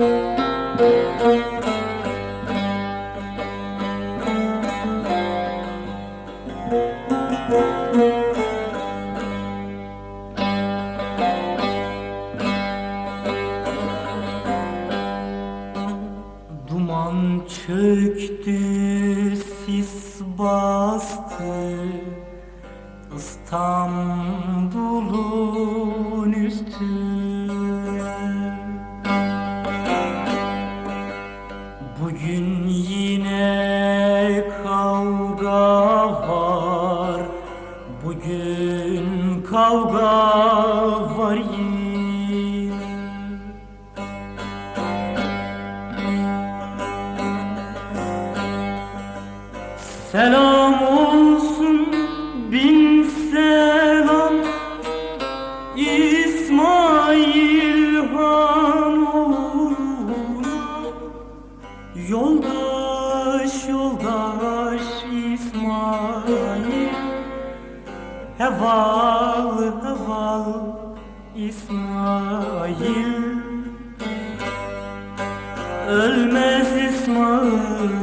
Duman çöktü, sis bastı. İstanbul'un üstüne kavga var yine. Selam olsun Heval heval İsmail. Ölmez İsmail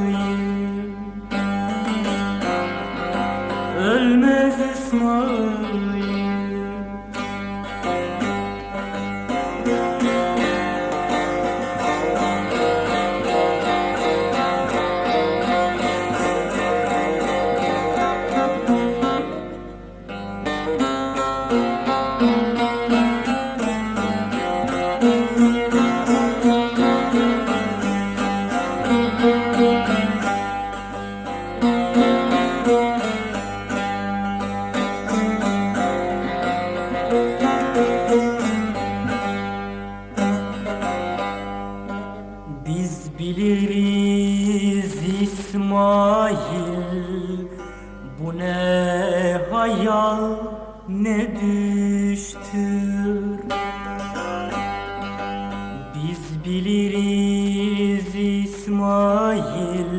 biliriz İsmail Bu ne hayal ne düştür? Biz biliriz İsmail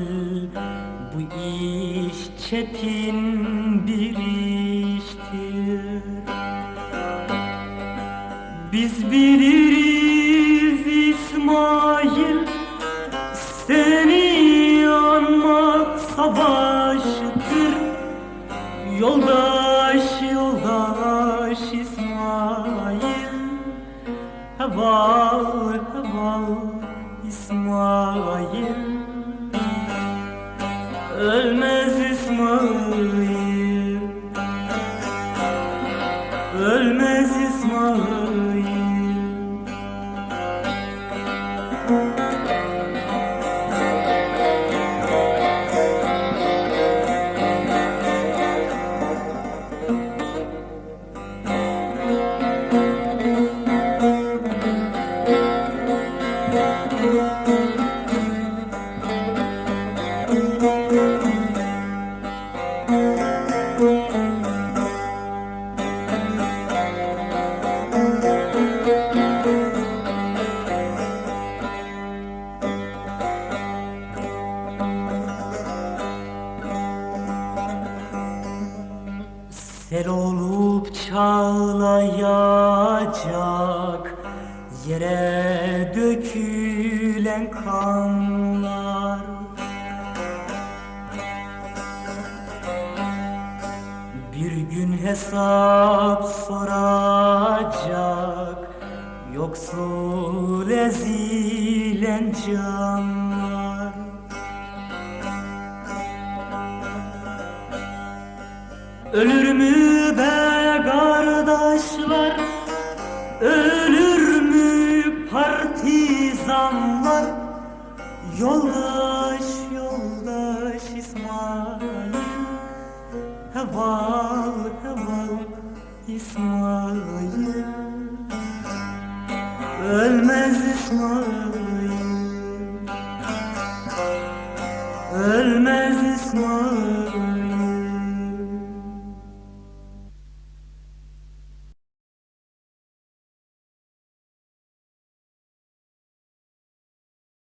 Bu iş çetin bir iştir. Biz biliriz Yoldaş yoldaş İsmail. Heval heval İsmail Sel olup çağlayacak Yere dökülen kanlar. Bir gün hesap soracak Yoksul ezilen canlar Ölür mü be kardeşler? Ölür mü partizanlar? Yoldaş yoldaş İsmail. Heval heval İsmail. Ölmez İsmail